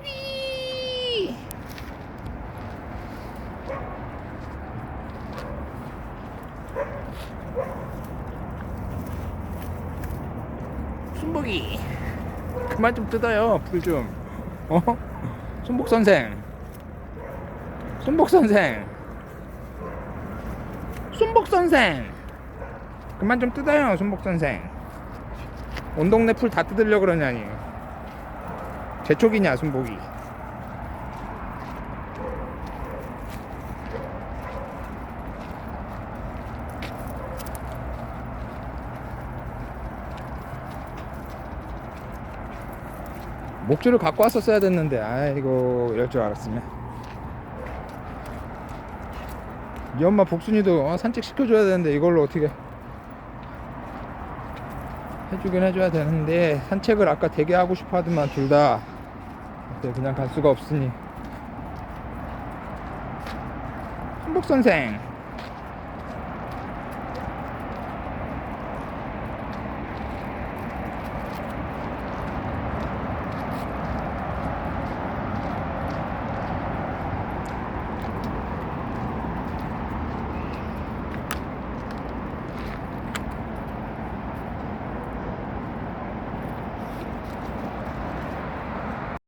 순복이 순복이. 그만 좀 뜯어요 불좀. 어? 순복 선생. 순복 선생. 순복 선생. 그만 좀 뜯어요 순복 선생. 온 동네 풀 다 뜯으려 그러냐니 재촉이냐 순복이? 목줄을 갖고 왔었어야 됐는데 아이고 이럴 줄 알았으면. 이 엄마 복순이도 어, 산책 시켜줘야 되는데 이걸로 어떻게 해주긴 해줘야 되는데 산책을 아까 되게 하고 싶어 하더만 둘다 그냥 갈 수가 없으니. 순복 선생